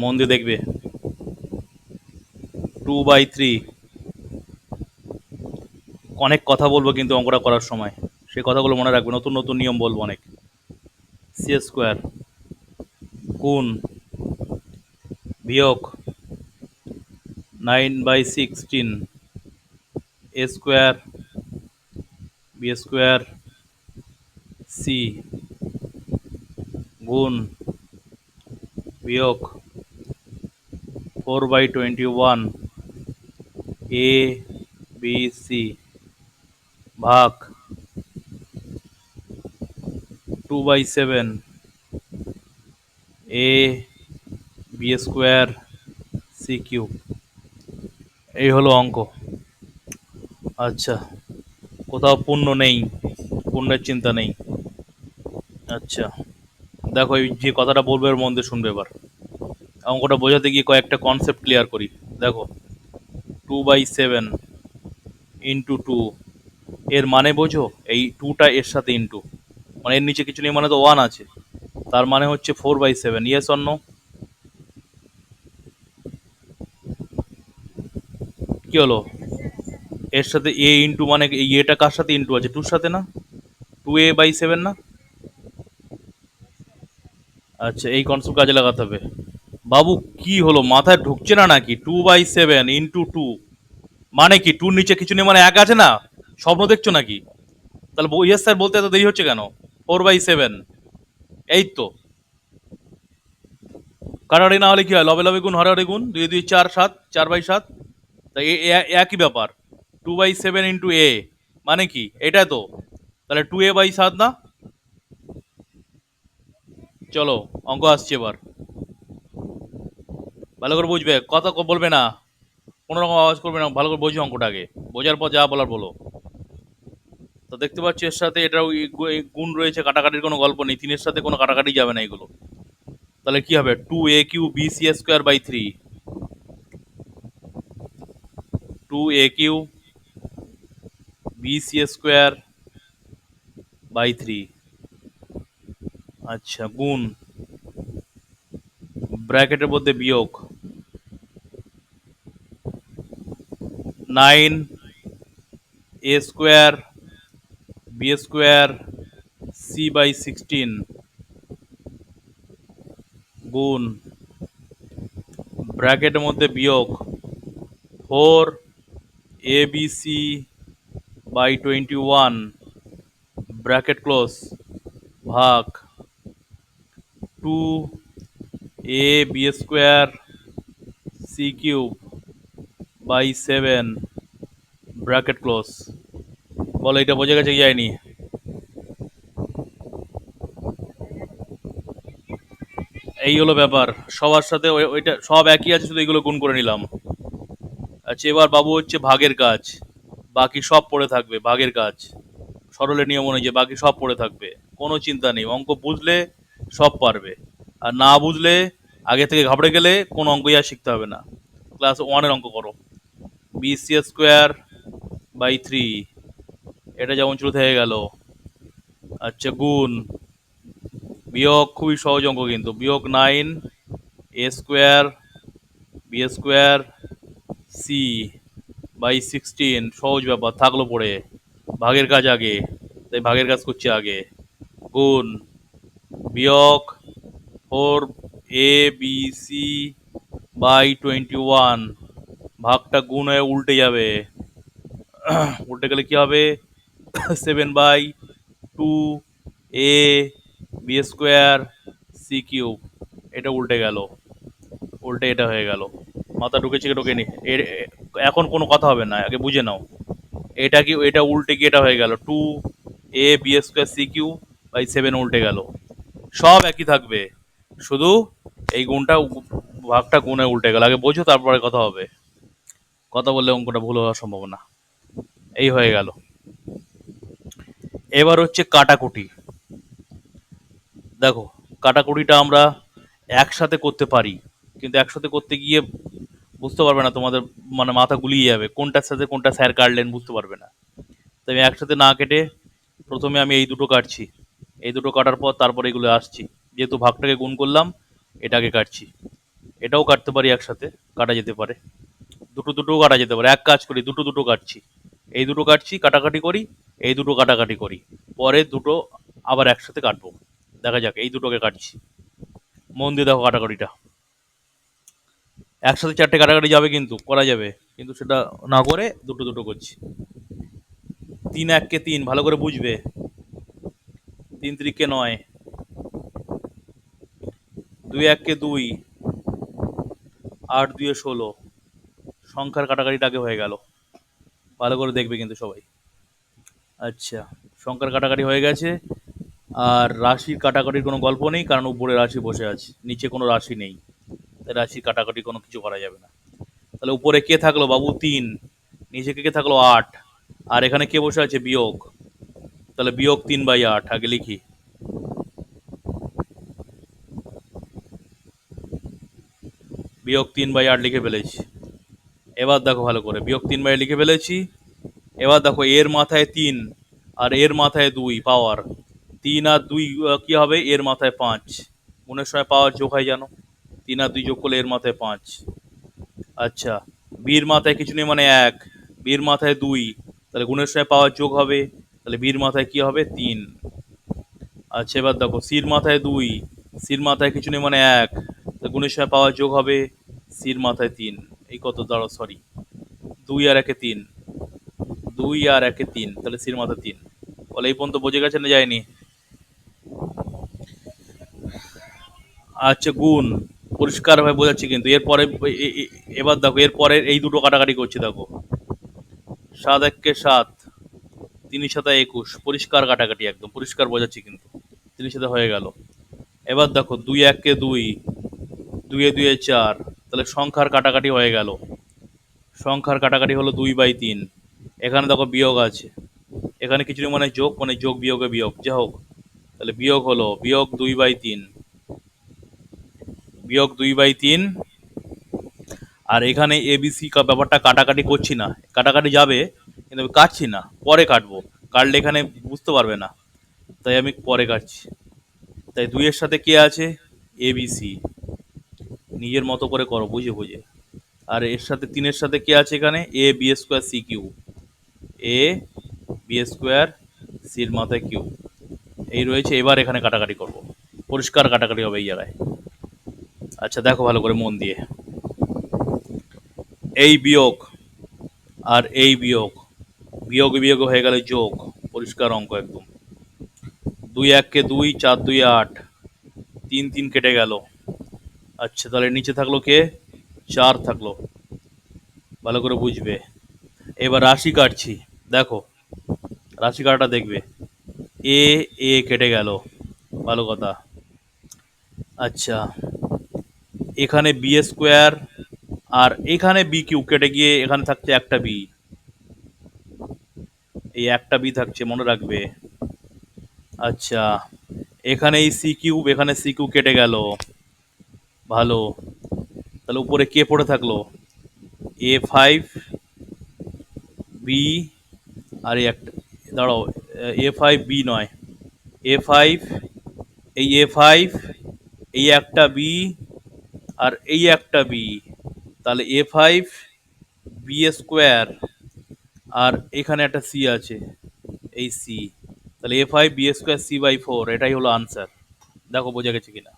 মন দিয়ে দেখবে। টু বাই থ্রি অনেক কথা বলব কিন্তু অঙ্কটা করার সময়। সেই কথাগুলো মনে রাখবে। নতুন নতুন নিয়ম বলব অনেক। সি স্কোয়ার গুণ বিয়োগ nine by sixteen A square B square C গুণ বিয়োগ four by twenty one A B C ভাগ two by seven A B square C cube. এই হলো অঙ্ক। আচ্ছা কোথাও পূর্ণ নেই, পূর্ণের চিন্তা নেই। আচ্ছা দেখো এই যে কথাটা বলবে এর দিয়ে শুনবে এবার। অঙ্কটা বোঝাতে গিয়ে কয়েকটা কনসেপ্ট ক্লিয়ার করি। দেখো two by seven into two এর মানে বোঝো? এই টুটা এর সাথে ইন্টু মানে এর নিচে কিছু নেই মানে তো ওয়ান আছে। তার মানে হচ্ছে ফোর বাই সেভেন ইয়েস অন্য কি হলো? এর সাথে এ ইন্টু মানে এটা কার সাথে ইন্টু আছে? টুর সাথে না? টু এ বাই সেভেন না? আচ্ছা এই কনসেপ্ট কাজে লাগাতে হবে। বাবু, কি হলো? মাথায় ঢুকছে না নাকি? Two by seven into two মানে কি টুর নিচে কিছু নেই মানে এক আছে না? স্বপ্ন দেখছ নাকি? তাহলে ইয়েস স্যার বলতে এত দেরি হচ্ছে কেন? ফোর বাই সেভেন এই তো। কাটারি না হলে কি হয়? লবে লবে গুণ হরে গুণ? দুই দুই, চার, সাত, চার বাই সাত? তাই একই ব্যাপার। Two by seven into A মানে কি? এটা তো। তাহলে টু এ বাই সাত না? চলো, অঙ্ক আসছে এবার। ভালো করে বুঝবে, কথা বলবে না। কোনো রকম আওয়াজ করবে না, ভালো করে বোঝো অঙ্কটাকে। বোঝার পর যা বলার বলো। তো দেখতে পাচ্ছি এর সাথে এটাও গুণ রয়েছে, কাটাকাটির কোনো গল্প নেই। তিনের সাথে কোনো কাটাকাটি যাবে না এগুলো। তাহলে কি হবে? Two A Q B C square by three two A Q B C square by three আচ্ছা গুণ। ব্র্যাকেটের মধ্যে বিয়োগ। Nine, A square, B square, C by sixteen. গুণ, ব্র্যাকেটের মধ্যে বিয়োগ four, A B C by twenty one, bracket close, ভাগ two, A B square, C cube. By seven bracket close বলো এটা বোঝা গেছে কি যায়নি? এই হলো ব্যাপার। সবার সাথে ওই- ওইটা, সব একই আছে, শুধু এগুলো গুণ করে নিলাম। আচ্ছা এবার বাবু হচ্ছে ভাগের কাজ। বাকি সব পড়ে থাকবে, ভাগের কাজ। সরলের নিয়ম অনুযায়ী বাকি সব পড়ে থাকবে। কোনো চিন্তা নেই, অঙ্ক বুঝলে সব পারবে। আর না বুঝলে, আগে থেকে ঘাবড়ে গেলে কোনো অঙ্কই আর শিখতে হবে না। ক্লাস ওয়ানের অঙ্ক করো। B C square by three এটা যেমন ছিল থেকে গেল। আচ্ছা গুণ। বিয়োগ খুবই সহজ অঙ্ক কিন্তু। বিয়োগ nine A square B square C by sixteen সহজ ব্যাপার, থাকল পড়ে। ভাগের কাজ আগে, তাই ভাগের কাজ করছি আগে। গুণ। বিয়োগ four A B C by twenty one ভাগটা গুণ হয়ে উল্টে যাবে। উল্টে গেলে কি হবে? Seven by two A B square C cube এটা উল্টে গেল। উল্টে এটা হয়ে গেল। মাথা ঢুকেছে কি ঢোকেনি। এর এখন কোনো কথা হবে না, আগে বুঝে নাও। এটা কি, এটা উল্টে গিয়ে এটা হয়ে গেল। Two A B square C Q by seven উল্টে গেল। সব একই থাকবে। শুধু এই গুণটা ভাগটা গুণে উল্টে গেল। আগে বোঝো, তারপরে কথা হবে। কথা বললে অঙ্কটা ভুল হওয়ার সম্ভাবনা। এই হয়ে গেল। এবার হচ্ছে কাটাকুটি। দেখো, কাটাকুটিটা আমরা একসাথে করতে পারি, কিন্তু একসাথে করতে গিয়ে বুঝতে পারবে না তোমাদের মানে মাথা গুলিয়ে যাবে, কোনটার সাথে কোনটা স্যার কাটলেন বুঝতে পারবে না। তাই আমি একসাথে না কেটে প্রথমে আমি এই দুটো কাটছি। এই দুটো কাটার পর তারপর এগুলো আসছি। যেহেতু ভাগটাকে গুণ করলাম, এটাকে কাটছি। এটাও কাটতে পারি একসাথে, কাটা যেতে পারে। দুটো দুটো কাটা যেতে পারে। এক কাজ করি, দুটো দুটো কাটছি। এই দুটো কাটছি, কাটাকাটি করি, এই দুটো কাটাকাটি করি। পরে দুটো আবার একসাথে কাটবো। দেখা যাক, এই দুটোকে কাটছি। মন দিয়ে দেখো কাটাকাটিটা। একসাথে চারটে কাটাকাটি যাবে কিন্তু, করা যাবে। কিন্তু সেটা না করে দুটো দুটো করছি। তিন এককে তিন, ভালো করে বুঝবে। তিন ত্রিককে নয়। দুই এককে দুই। আট দুয়ে ষোলো। সংখ্যার কাটাকাটিটা আগে হয়ে গেল। ভালো করে দেখবে কিন্তু সবাই। আচ্ছা সংখ্যার কাটাকাটি হয়ে গেছে। আর রাশির কাটাকাটির কোনো গল্প নেই, কারণ উপরে রাশি বসে আছে। নিচে কোনো রাশি নেই। তাই রাশির কাটাকাটি কোনো কিছু করা যাবে না। তাহলে উপরে কে থাকল? বাবু তিন। নিচে কে কে থাকল? আট। আর এখানে কে বসে আছে? বিয়োগ। তাহলে বিয়োগ তিন বাই আট, আগে লিখি। বিয়োগ তিন বাই আট লিখে ফেলেছি। এবার দেখো ভালো করে, বিয়োগ তিন বাই লিখে ফেলেছি। এবার দেখো, এর মাথায় তিন আর এর মাথায় দুই পাওয়ার তিন আর দুই কী হবে? এর মাথায় পাঁচ। মনের সময় পাওয়ার যোগ হয় জানো? তিন আর দুই যোগ করলে এর মাথায় পাঁচ। আচ্ছা বীর মাথায় কিছু নেই মানে এক, বীর মাথায় দুই। তাহলে গুণের সময় পাওয়ার যোগ হবে, তাহলে বীর মাথায় কি হবে? তিন। আচ্ছা এবার দেখো, সির মাথায় দুই, সির মাথায় কিছু নেই মানে এক, তাহলে গুণের সময় পাওয়ার যোগ হবে, সির মাথায় তিন। এই কত দাঁড়ো সরি দুই আর একে তিন। দুই আর একে তিন, তাহলে সির মাথায় তিন। বলে এই পর্যন্ত বোঝে গেছে না যায়নি? আচ্ছা গুণ। পরিষ্কারভাবে বোঝাচ্ছি কিন্তু। এরপরে এবার দেখো এরপরে এই দুটো কাটাকাটি করছি, দেখো। সাত এককে সাত, তিনের সাথে একুশ। পরিষ্কার কাটাকাটি একদম, পরিষ্কার বোঝাচ্ছি কিন্তু। তিনের সাথে হয়ে গেল। এবার দেখো, দুই এককে দুই দুইয়ে দুইয়ে চার তাহলে সংখ্যার কাটাকাটি হয়ে গেল। সংখ্যার কাটাকাটি হলো দুই বাই তিন। এখানে দেখো বিয়োগ আছে। এখানে কিছু মানে যোগ মানে যোগ বিয়োগে বিয়োগ। যা হোক, তাহলে বিয়োগ হলো, বিয়োগ দুই বাই তিন। বিয়োগ দুই বাই তিন। আর এখানে এবিসি ব্যাপারটা কাটাকাটি করছি না। কাটাকাটি যাবে, কিন্তু আমি কাটছি না। পরে কাটবো। কাটলে এখানে বুঝতে পারবে না। তাই আমি পরে কাটছি। তাই দুইয়ের সাথে কে আছে? এবিসি নিজের মতো করে করো, বুঝে বুঝে। আর এর সাথে, তিনের সাথে কে আছে এখানে? A B square C Q A B square সির মাথায় কিউ এই রয়েছে, এবার এখানে কাটাকাটি করব। পরিষ্কার কাটাকাটি হবে এই জায়গায়। আচ্ছা দেখো ভালো করে মন দিয়ে। এই বিয়োগ আর এই বিয়োগ। বিয়োগ বিয়োগ হয়ে গেলে যোগ। পরিষ্কার অঙ্ক একদম। দুই এককে দুই, চার দুই আট। তিন তিন কেটে গেল। আচ্ছা তাহলে নিচে থাকল কে? চার থাকল। ভালো করে বুঝবে। এবার রাশি কাটছি। দেখো, রাশি কাটাটা দেখবে। এ এ কেটে গেল। ভালো কথা। আচ্ছা এখানে বি স্কোয়ার আর এখানে বি কিউ কেটে গিয়ে এখানে থাকছে একটা বি। এই একটা বি থাকছে, মনে রাখবে। আচ্ছা এখানে এই সি কিউব, এখানে সি কিউ কেটে গেল। ভালো। তাহলে উপরে কে পড়ে থাকল? এ ফাইভ বি আর একটা, দাঁড়াও এ ফাইভ বি নয়। এ ফাইভ এই এ ফাইভ এই একটা বি আর এই একটা বি তাহলে এ ফাইভ বি স্কোয়ার আর এখানে একটা সি আছে, এই সি তাহলে A five B square C by four এটাই হলো আনসার দেখো বোঝা গেছে কিনা।